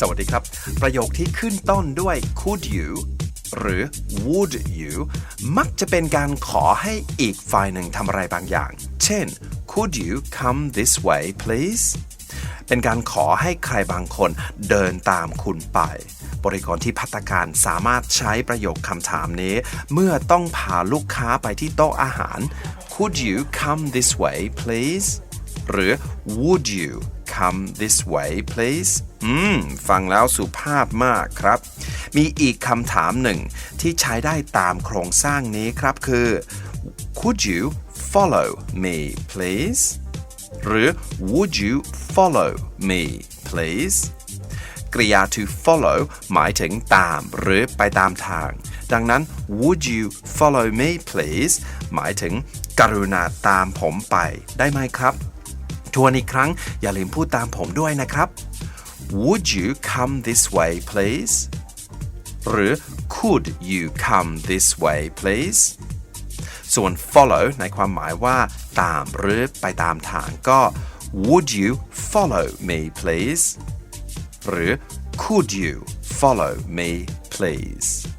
สวัสดีครับ ประโยคที่ขึ้นต้นด้วย could you หรือ would you มักจะเป็นการขอให้อีกฝ่ายหนึ่งทำอะไรบางอย่าง เช่น could you come this way please เป็นการขอให้ใครบางคนเดินตามคุณไป บริกรที่พัตตาการสามารถใช้ประโยคคำถามนี้ เมื่อต้องพาลูกค้าไปที่โต๊ะอาหาร could you come this way please หรือ would you come this way please อืม ฟังแล้วสุภาพมากครับ มีอีกคำถามหนึ่งที่ใช้ได้ตามโครงสร้างนี้ครับคือ could you follow me please หรือ would you follow me please กริยา to follow หมายถึงตามหรือไปตามทาง ดังนั้น would you follow me please หมายถึงกรุณาตามผมไปได้ไหมครับ ทวนอีกครั้ง อย่าลืมพูดตามผมด้วยนะครับ Would you come this way please หรือ Could you come this way please ส่วน follow ในความหมายว่า ตามหรือไปตามทางก็ Would you follow me please หรือ Could you follow me please